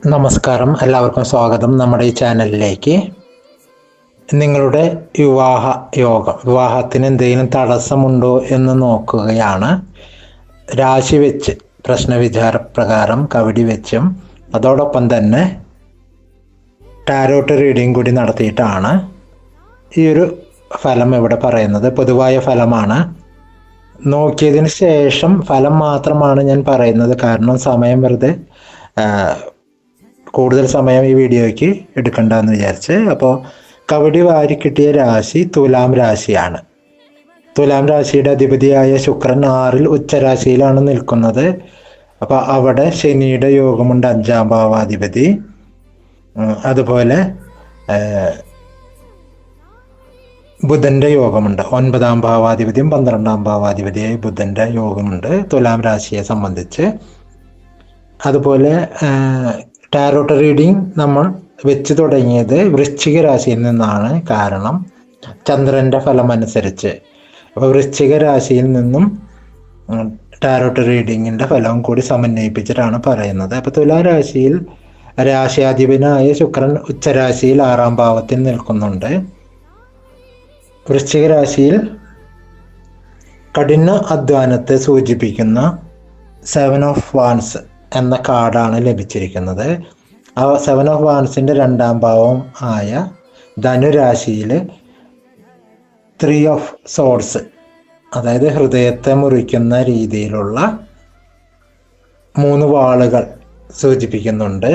നമസ്കാരം. എല്ലാവർക്കും സ്വാഗതം നമ്മുടെ ഈ ചാനലിലേക്ക്. നിങ്ങളുടെ വിവാഹ യോഗം വിവാഹത്തിന് എന്തെങ്കിലും തടസ്സമുണ്ടോ എന്ന് നോക്കുകയാണ്. രാശി വെച്ച് പ്രശ്നവിചാര പ്രകാരം കവടി വെച്ചും അതോടൊപ്പം തന്നെ ടാരോട്ട് റീഡിംഗ് കൂടി നടത്തിയിട്ടാണ് ഈ ഒരു ഫലം ഇവിടെ പറയുന്നത്. പൊതുവായ ഫലമാണ്. നോക്കിയതിന് ശേഷം ഫലം മാത്രമാണ് ഞാൻ പറയുന്നത്. കാരണം സമയം വെറുതെ കൂടുതൽ സമയം ഈ വീഡിയോയ്ക്ക് എടുക്കണ്ടെന്ന് വിചാരിച്ച്. അപ്പോൾ കവടി വാരി കിട്ടിയ രാശി തുലാം രാശിയാണ്. തുലാം രാശിയുടെ അധിപതിയായ ശുക്രൻ ആറിൽ ഉച്ചരാശിയിലാണ് നിൽക്കുന്നത്. അപ്പോൾ അവിടെ ശനിയുടെ യോഗമുണ്ട് അഞ്ചാം ഭാവാധിപതി. അതുപോലെ ബുധന്റെ യോഗമുണ്ട്. ഒൻപതാം ഭാവാധിപതിയും പന്ത്രണ്ടാം ഭാവാധിപതിയായി ബുധന്റെ യോഗമുണ്ട് തുലാം രാശിയെ സംബന്ധിച്ച്. അതുപോലെ ടാരോട്ട് റീഡിംഗ് നമ്മൾ വെച്ച് തുടങ്ങിയത് വൃശ്ചിക രാശിയിൽ നിന്നാണ് കാരണം ചന്ദ്രന്റെ ഫലം അനുസരിച്ച് അപ്പോൾ വൃശ്ചിക രാശിയിൽ നിന്നും ടാരോട്ട് റീഡിങ്ങിന്റെ ഫലവും കൂടി സമന്വയിപ്പിച്ചിട്ടാണ് പറയുന്നത്. അപ്പോൾ തുലാരാശിയിൽ രാശിയാധിപനായ ശുക്രൻ ഉച്ചരാശിയിൽ ആറാം ഭാവത്തിൽ നിൽക്കുന്നുണ്ട്. വൃശ്ചിക രാശിയിൽ കഠിന അധ്വാനത്തെ സൂചിപ്പിക്കുന്ന സെവൻ ഓഫ് വാൻസ് എന്ന കാർഡാണ് ലഭിച്ചിരിക്കുന്നത്. ആ സെവൻ ഓഫ് വാൻസിന്റെ രണ്ടാം ഭാവം ആയ ധനുരാശിയിൽ ത്രീ ഓഫ് സോഡ്സ് അതായത് ഹൃദയത്തെ മുറിക്കുന്ന രീതിയിലുള്ള മൂന്ന് വാളുകൾ സൂചിപ്പിക്കുന്നുണ്ട്.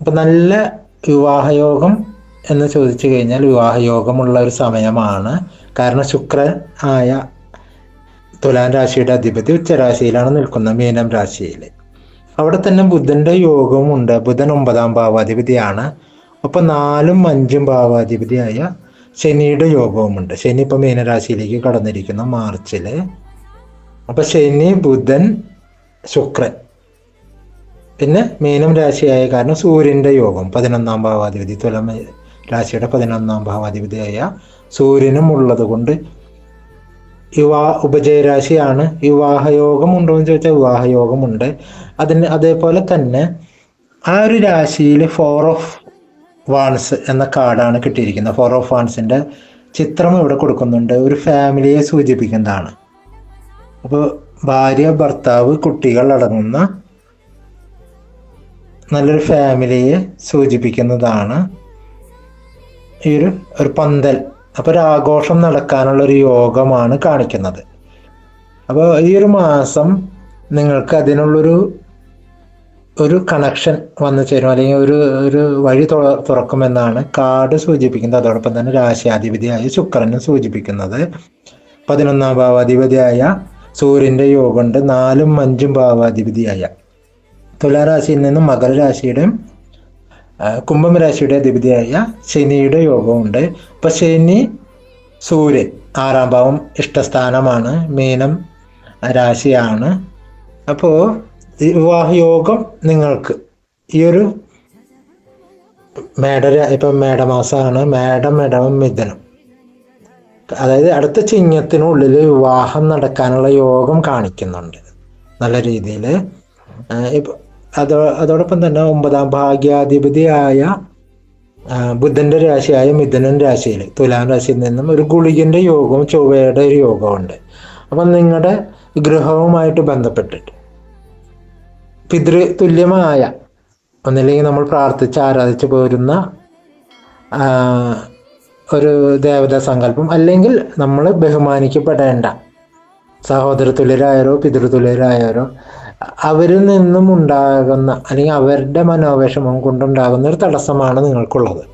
അപ്പം നല്ല വിവാഹയോഗം എന്ന് ചോദിച്ചു കഴിഞ്ഞാൽ വിവാഹയോഗമുള്ള ഒരു സമയമാണ്. കാരണം ശുക്രൻ ആയ തുലാൻ രാശിയുടെ അധിപതി ഉച്ചരാശിയിലാണ് നിൽക്കുന്നത് മീനം രാശിയിൽ. അവിടെ തന്നെ ബുധന്റെ യോഗവും ഉണ്ട്. ബുധൻ ഒമ്പതാം ഭാവാധിപതിയാണ്. ഒപ്പം നാലും അഞ്ചും ഭാവാധിപതിയായ ശനിയുടെ യോഗവുമുണ്ട് ശനി ഇപ്പൊ മീനരാശിയിലേക്ക് കടന്നിരിക്കുന്ന മാർച്ചിൽ അപ്പൊ ശനി ബുധൻ ശുക്രൻ. പിന്നെ മീനം രാശിയായ കാരണം സൂര്യന്റെ യോഗം പതിനൊന്നാം ഭാവാധിപതി തുലം രാശിയുടെ പതിനൊന്നാം ഭാവാധിപതിയായ സൂര്യനും ഉള്ളത് കൊണ്ട് വിവാ ഉപജയരാശിയാണ്. വിവാഹയോഗം ഉണ്ടോ എന്ന് ചോദിച്ചാൽ വിവാഹയോഗമുണ്ട്. അതിന് അതേപോലെ തന്നെ ആ ഒരു രാശിയിൽ ഫോർ ഓഫ് വാൺസ് എന്ന കാർഡാണ് കിട്ടിയിരിക്കുന്നത്. ഫോർ ഓഫ് വാൺസിന്റെ ചിത്രം ഇവിടെ കൊടുക്കുന്നുണ്ട്. ഒരു ഫാമിലിയെ സൂചിപ്പിക്കുന്നതാണ്. അപ്പോൾ ഭാര്യ ഭർത്താവ് കുട്ടികൾ അടങ്ങുന്ന നല്ലൊരു ഫാമിലിയെ സൂചിപ്പിക്കുന്നതാണ്. ഈ ഒരു ഒരു പന്തൽ. അപ്പൊ ഒരു ആഘോഷം നടക്കാനുള്ള ഒരു യോഗമാണ് കാണിക്കുന്നത്. അപ്പോൾ ഈ ഒരു മാസം നിങ്ങൾക്ക് അതിനുള്ളൊരു ഒരു കണക്ഷൻ വന്നു ചേരും അല്ലെങ്കിൽ ഒരു ഒരു വഴി തുറ- തുറക്കുമെന്നാണ് കാർഡ് സൂചിപ്പിക്കുന്നത്. അതോടൊപ്പം തന്നെ രാശിയാധിപതിയായ ശുക്രനും സൂചിപ്പിക്കുന്നത്. പതിനൊന്നാം ഭാവാധിപതിയായ സൂര്യന്റെ യോഗമുണ്ട്. നാലും അഞ്ചും ഭാവാധിപതിയായ തുലാരാശിയിൽ നിന്നും മകരരാശിയുടെയും കുംഭം രാശിയുടെ അധിപതിയായ ശനിയുടെ യോഗമുണ്ട് അപ്പൊ ശനി സൂര്യൻ ആറാം ഭാവം ഇഷ്ടസ്ഥാനമാണ് മീനം രാശിയാണ്. അപ്പോൾ വിവാഹ വിവാഹയോഗം നിങ്ങൾക്ക് ഈ ഒരു മേട ഇപ്പം മേടമാസമാണ്. മേടം മേടവും മിഥുനം. അതായത് അടുത്ത ചിങ്ങത്തിനുള്ളിൽ വിവാഹം നടക്കാനുള്ള യോഗം കാണിക്കുന്നുണ്ട്. നല്ല രീതിയിൽ ഇപ്പൊ അതോ അതോടൊപ്പം തന്നെ ഒമ്പതാം ഭാഗ്യാധിപതിയായ ബുദ്ധന്റെ രാശിയായ മിഥുനൻ രാശിയിൽ തുലാം രാശിയിൽ നിന്നും ഒരു ഗുളികന്റെ യോഗവും ചൊവ്വയുടെ ഒരു യോഗമുണ്ട് അപ്പം നിങ്ങളുടെ ഗ്രഹവുമായിട്ട് ബന്ധപ്പെട്ടിട്ട് പിതൃ തുല്യമായ ഒന്നില്ലെങ്കിൽ നമ്മൾ പ്രാർത്ഥിച്ച് ആരാധിച്ച് പോരുന്ന ഒരു ദേവതാ സങ്കല്പം അല്ലെങ്കിൽ നമ്മൾ ബഹുമാനിക്കപ്പെടേണ്ട സഹോദര തുല്യരായവരോ പിതൃതുല്യരായവരോ അവരിൽ നിന്നും ഉണ്ടാകുന്ന അല്ലെങ്കിൽ അവരുടെ മനോവിഷമം കൊണ്ടുണ്ടാകുന്ന ഒരു തടസ്സമാണ് നിങ്ങൾക്കുള്ളത്.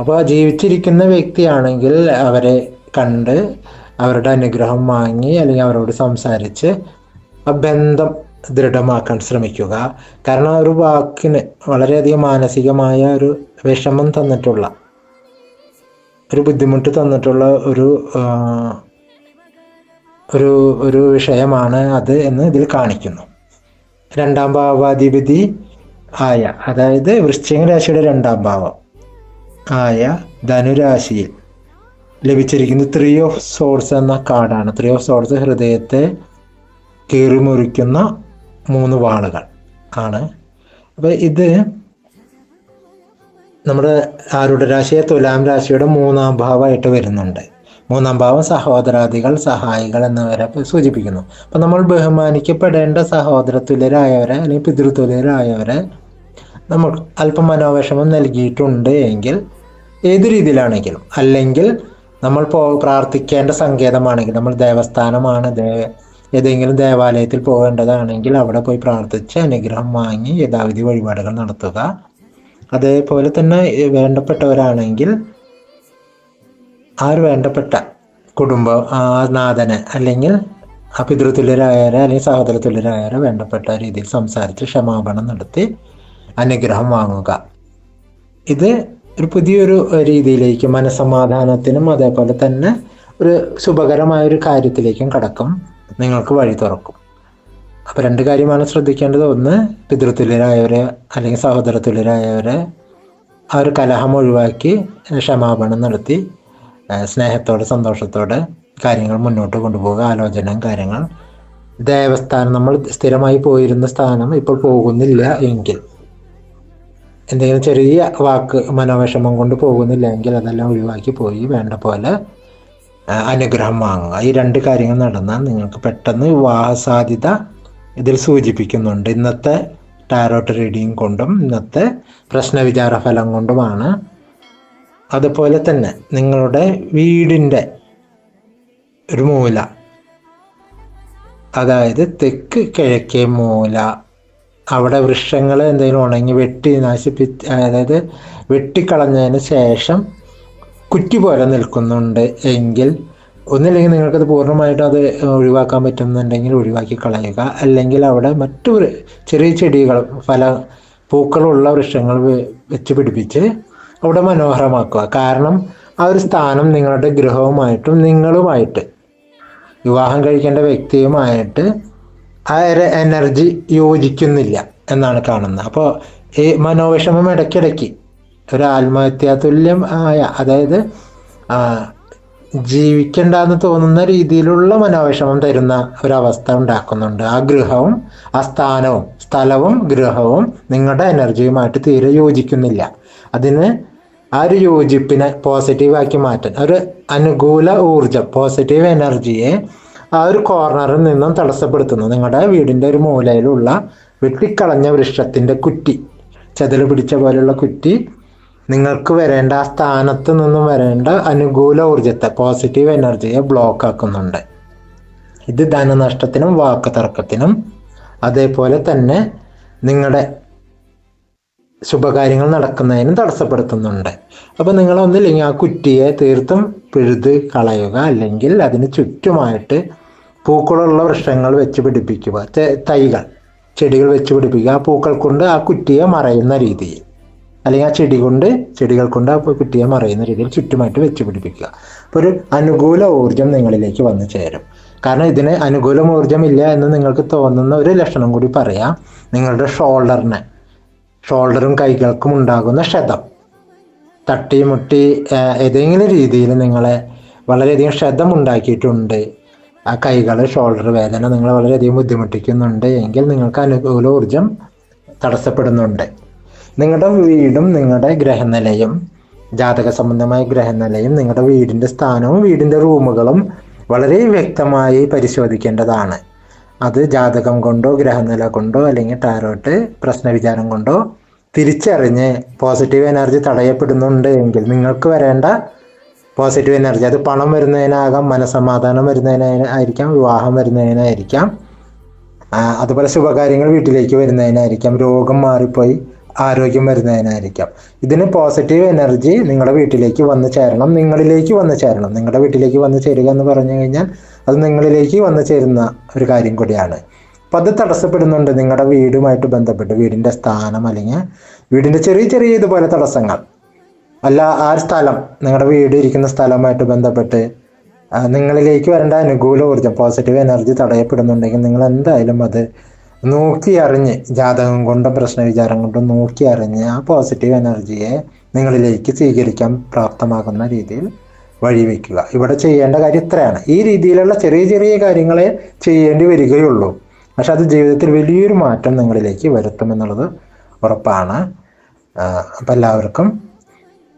അപ്പോൾ ജീവിച്ചിരിക്കുന്ന വ്യക്തിയാണെങ്കിൽ അവരെ കണ്ട് അവരുടെ അനുഗ്രഹം വാങ്ങി അല്ലെങ്കിൽ അവരോട് സംസാരിച്ച് ആ ബന്ധം ദൃഢമാക്കാൻ ശ്രമിക്കുക. കാരണം ഒരു വാക്കിന് വളരെയധികം മാനസികമായ ഒരു വിഷമം തന്നിട്ടുള്ള ഒരു ബുദ്ധിമുട്ട് തന്നിട്ടുള്ള ഒരു ഒരു ഒരു വിഷയമാണ് അത് എന്ന് ഇതിൽ കാണിക്കുന്നു. രണ്ടാം ഭാവാധിപതി ആയ അതായത് വൃശ്ചിക രാശിയുടെ രണ്ടാം ഭാവം ആയ ധനുരാശിയിൽ ലഭിച്ചിരിക്കുന്നത് ത്രീ ഓഫ് സോൾസ് എന്ന കാർഡാണ്. ത്രീ ഓഫ് സോൾസ് ഹൃദയത്തെ കീറിമുറിക്കുന്ന മൂന്ന് വാളുകൾ ആണ്. അപ്പോൾ ഇത് നമ്മുടെ ആരുടെ രാശിയെ തുലാം രാശിയുടെ മൂന്നാം ഭാവമായിട്ട് വരുന്നുണ്ട്. മൂന്നാം ഭാവം സഹോദരാദികൾ സഹായികൾ എന്നിവരെ സൂചിപ്പിക്കുന്നു. അപ്പം നമ്മൾ ബഹുമാനിക്കപ്പെടേണ്ട സഹോദര തുല്യരായവരെ അല്ലെങ്കിൽ പിതൃതുല്യരായവരെ നമ്മൾ അല്പം മനോവിഷമം നൽകിയിട്ടുണ്ട് എങ്കിൽ ഏത് രീതിയിലാണെങ്കിലും അല്ലെങ്കിൽ നമ്മൾ പോ പ്രാർത്ഥിക്കേണ്ട സങ്കേതമാണെങ്കിൽ നമ്മൾ ദേവസ്ഥാനമാണ് ഏതെങ്കിലും ദേവാലയത്തിൽ പോകേണ്ടതാണെങ്കിൽ അവിടെ പോയി പ്രാർത്ഥിച്ച് അനുഗ്രഹം വാങ്ങി യഥാവിധി വഴിപാടുകൾ നടത്തുക. അതേപോലെ തന്നെ വേണ്ടപ്പെട്ടവരാണെങ്കിൽ ആ ഒരു വേണ്ടപ്പെട്ട കുടുംബ നാഥന് അല്ലെങ്കിൽ പിതൃതുല്യരായവരെ അല്ലെങ്കിൽ സഹോദര തുല്യരായവരെ വേണ്ടപ്പെട്ട രീതിയിൽ സംസാരിച്ച് ക്ഷമാപണം നടത്തി അനുഗ്രഹം വാങ്ങുക. ഇത് ഒരു പുതിയൊരു രീതിയിലേക്ക് മനസമാധാനത്തിനും അതേപോലെ തന്നെ ഒരു ശുഭകരമായ ഒരു കാര്യത്തിലേക്കും കടക്കും. നിങ്ങൾക്ക് വഴി തുറക്കും. അപ്പോൾ രണ്ട് കാര്യമാണ് ശ്രദ്ധിക്കേണ്ടത്. ഒന്ന് പിതൃതുല്യരായവരെ അല്ലെങ്കിൽ സഹോദരതുല്യരായവരെ ആ ഒരു കലഹം ഒഴിവാക്കി ക്ഷമാപണം നടത്തി. സ്നേഹത്തോടെ സന്തോഷത്തോടെ കാര്യങ്ങൾ മുന്നോട്ട് കൊണ്ടുപോകുക ആലോചന കാര്യങ്ങൾ. ദേവസ്ഥാനം നമ്മൾ സ്ഥിരമായി പോയിരുന്ന സ്ഥാനം ഇപ്പോൾ പോകുന്നില്ല എങ്കിൽ. എന്തെങ്കിലും ചെറിയ വാക്ക് മനോവിഷമം കൊണ്ട് പോകുന്നില്ല എങ്കിൽ അതെല്ലാം ഒഴിവാക്കി പോയി. വേണ്ട പോലെ അനുഗ്രഹം വാങ്ങുക. ഈ രണ്ട് കാര്യങ്ങൾ നടന്നാൽ നിങ്ങൾക്ക് പെട്ടെന്ന് വിവാഹ സാധ്യത ഇതിൽ സൂചിപ്പിക്കുന്നുണ്ട്. ഇന്നത്തെ ടാരോട്ട് റീഡിങ് കൊണ്ടും ഇന്നത്തെ പ്രശ്നവിചാര ഫലം കൊണ്ടുമാണ് അതുപോലെ തന്നെ നിങ്ങളുടെ വീടിന്റെ ഒരു മൂല. അതായത് തെക്ക് കിഴക്കേ മൂല. അവിടെ വൃക്ഷങ്ങൾ എന്തെങ്കിലും ഉണങ്ങി വെട്ടി നാശിപ്പി അതായത് വെട്ടിക്കളഞ്ഞതിന് ശേഷം കുറ്റി പോലെ നിൽക്കുന്നുണ്ട് എങ്കിൽ ഒന്നില്ലെങ്കിൽ നിങ്ങൾക്കത് പൂർണമായിട്ടും അത് ഒഴിവാക്കാൻ പറ്റുന്നുണ്ടെങ്കിൽ ഒഴിവാക്കി കളയുക. അല്ലെങ്കിൽ അവിടെ മറ്റു ചെറിയ ചെടികൾ ഫല പൂക്കളുള്ള വൃക്ഷങ്ങൾ വെച്ച് പിടിപ്പിച്ച് അവിടെ മനോഹരമാക്കുക. കാരണം ആ ഒരു സ്ഥാനം നിങ്ങളുടെ ഗൃഹവുമായിട്ടും നിങ്ങളുമായിട്ട്. വിവാഹം കഴിക്കേണ്ട വ്യക്തിയുമായിട്ട് ആ ഒരു എനർജി യോജിക്കുന്നില്ല എന്നാണ് കാണുന്നത്. അപ്പോൾ ഈ മനോവിഷമം ഇടയ്ക്കിടയ്ക്ക് ഒരു ആത്മഹത്യാ തുല്യം ആയ അതായത് ജീവിക്കണ്ടെന്ന് തോന്നുന്ന രീതിയിലുള്ള മനോവിഷമം തരുന്ന ഒരവസ്ഥ ഉണ്ടാക്കുന്നുണ്ട്. ആ ഗൃഹവും ആ സ്ഥാനവും സ്ഥലവും ഗൃഹവും നിങ്ങളുടെ എനർജിയുമായിട്ട് തീരെ യോജിക്കുന്നില്ല. അതിന് ആ ഒരു യോജിപ്പിനെ പോസിറ്റീവാക്കി മാറ്റാൻ ഒരു അനുകൂല ഊർജം പോസിറ്റീവ് എനർജിയെ ആ ഒരു കോർണറിൽ നിന്നും തടസ്സപ്പെടുത്തുന്നു. നിങ്ങളുടെ വീടിന്റെ ഒരു മൂലയിലുള്ള വെട്ടിക്കളഞ്ഞ വൃക്ഷത്തിന്റെ കുറ്റി ചതിൽ പിടിച്ച പോലെയുള്ള കുറ്റി നിങ്ങൾക്ക് വരേണ്ട ആ സ്ഥാനത്ത് നിന്നും വരേണ്ട അനുകൂല ഊർജത്തെ പോസിറ്റീവ് എനർജിയെ ബ്ലോക്ക് ആക്കുന്നുണ്ട്. ഇത് ധനനഷ്ടത്തിനും വാക്ക് തർക്കത്തിനും അതേപോലെ തന്നെ നിങ്ങളുടെ ശുഭകാര്യങ്ങൾ നടക്കുന്നതിനും തടസ്സപ്പെടുത്തുന്നുണ്ട്. അപ്പോൾ നിങ്ങൾ ഒന്നില്ലെങ്കിൽ ആ കുറ്റിയെ തീർത്തും പിഴുത് കളയുക. അല്ലെങ്കിൽ അതിന് ചുറ്റുമായിട്ട് പൂക്കളുള്ള വൃക്ഷങ്ങൾ വെച്ച് പിടിപ്പിക്കുക. തൈകൾ ചെടികൾ വെച്ച് പിടിപ്പിക്കുക. ആ പൂക്കൾ കൊണ്ട് ആ കുറ്റിയെ മറയുന്ന രീതിയിൽ. അല്ലെങ്കിൽ ആ ചെടി കൊണ്ട് ചെടികൾ കൊണ്ട് ആ കുറ്റിയെ മറയുന്ന രീതിയിൽ ചുറ്റുമായിട്ട് വെച്ച് പിടിപ്പിക്കുക. അപ്പോൾ ഒരു അനുകൂല ഊർജം നിങ്ങളിലേക്ക് വന്നു ചേരും. കാരണം ഇതിന് അനുകൂല ഊർജമില്ല എന്ന് നിങ്ങൾക്ക് തോന്നുന്ന ഒരു ലക്ഷണം കൂടി പറയാം. നിങ്ങളുടെ ഷോൾഡറിനെ ഷോൾഡറും കൈകൾക്കും ഉണ്ടാകുന്ന ക്ഷതം. തട്ടി മുട്ടി ഏതെങ്കിലും രീതിയിൽ നിങ്ങളെ വളരെയധികം ക്ഷതം ഉണ്ടാക്കിയിട്ടുണ്ട്. ആ കൈകൾ ഷോൾഡർ വേദന നിങ്ങളെ വളരെയധികം ബുദ്ധിമുട്ടിക്കുന്നുണ്ട്. എങ്കിൽ നിങ്ങൾക്ക് അനുകൂല ഊർജം തടസ്സപ്പെടുന്നുണ്ട്. നിങ്ങളുടെ വീടും നിങ്ങളുടെ ഗ്രഹനിലയും ജാതക സംബന്ധമായ ഗ്രഹനിലയും നിങ്ങളുടെ വീടിന്റെ സ്ഥാനവും വീടിന്റെ റൂമുകളും വളരെ വ്യക്തമായി പരിശോധിക്കേണ്ടതാണ്. അത് ജാതകം കൊണ്ടോ ഗ്രഹനില കൊണ്ടോ അല്ലെങ്കിൽ ടാരോട്ട് പ്രശ്നവിചാരം കൊണ്ടോ തിരിച്ചറിഞ്ഞ് പോസിറ്റീവ് എനർജി തടയപ്പെടുന്നുണ്ട് എങ്കിൽ നിങ്ങൾക്ക് വരേണ്ട പോസിറ്റീവ് എനർജി അത് പണം വരുന്നതിനാകാം മനസമാധാനം വരുന്നതിനായിരിക്കാം വിവാഹം വരുന്നതിനായിരിക്കാം അതുപോലെ ശുഭകാര്യങ്ങൾ വീട്ടിലേക്ക് വരുന്നതിനായിരിക്കാം രോഗം മാറിപ്പോയി ആരോഗ്യം വരുന്നതിനായിരിക്കാം. ഇതിന് പോസിറ്റീവ് എനർജി നിങ്ങളുടെ വീട്ടിലേക്ക് വന്നു ചേരണം നിങ്ങളിലേക്ക് വന്നു ചേരണം. നിങ്ങളുടെ വീട്ടിലേക്ക് വന്നു ചേരുക എന്ന് പറഞ്ഞു കഴിഞ്ഞാൽ അത് നിങ്ങളിലേക്ക് വന്നു ചേരുന്ന ഒരു കാര്യം കൂടിയാണ്. അപ്പം അത് തടസ്സപ്പെടുന്നുണ്ട്. നിങ്ങളുടെ വീടുമായിട്ട് ബന്ധപ്പെട്ട് വീടിന്റെ സ്ഥാനം അല്ലെങ്കിൽ വീടിന്റെ ചെറിയ ചെറിയ ഇതുപോലെ തടസ്സങ്ങൾ. അല്ല ആ സ്ഥലം നിങ്ങളുടെ വീട് ഇരിക്കുന്ന സ്ഥലമായിട്ട് ബന്ധപ്പെട്ട് നിങ്ങളിലേക്ക് വരേണ്ട അനുകൂല ഊർജം പോസിറ്റീവ് എനർജി തടയപ്പെടുന്നുണ്ടെങ്കിൽ നിങ്ങൾ എന്തായാലും അത് നോക്കി അറിഞ്ഞ് ജാതകം കൊണ്ടും പ്രശ്നവിചാരം കൊണ്ടും നോക്കി അറിഞ്ഞ് ആ പോസിറ്റീവ് എനർജിയെ നിങ്ങളിലേക്ക് സ്വീകരിക്കാൻ പ്രാപ്തമാകുന്ന രീതിയിൽ വഴിവെക്കുക ഇവിടെ ചെയ്യേണ്ട കാര്യം ഇത്രയാണ്. ഈ രീതിയിലുള്ള ചെറിയ ചെറിയ കാര്യങ്ങളെ ചെയ്യേണ്ടി വരികയുള്ളൂ. പക്ഷെ അത് ജീവിതത്തിൽ വലിയൊരു മാറ്റം നിങ്ങളിലേക്ക് വരുത്തുമെന്നുള്ളത് ഉറപ്പാണ്. അപ്പം എല്ലാവർക്കും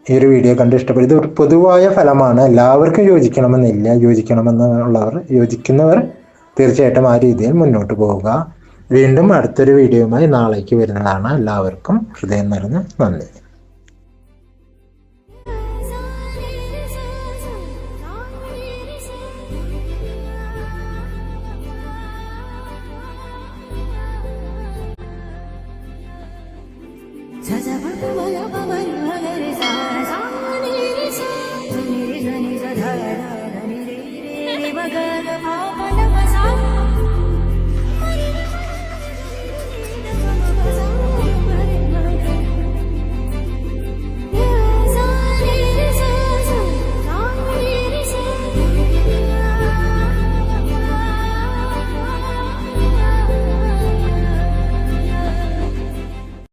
ഈ ഒരു വീഡിയോ കണ്ട് ഇഷ്ടപ്പെടും ഇത് പൊതുവായ ഫലമാണ്. എല്ലാവർക്കും യോജിക്കണമെന്നില്ല. യോജിക്കണമെന്നുള്ളവർ യോജിക്കുന്നവർ തീർച്ചയായിട്ടും ആ രീതിയിൽ മുന്നോട്ട് പോവുക. വീണ്ടും അടുത്തൊരു വീഡിയോയുമായി നാളേക്ക് വരുന്നതാണ്. എല്ലാവർക്കും ഹൃദയം നിറഞ്ഞ നന്ദി.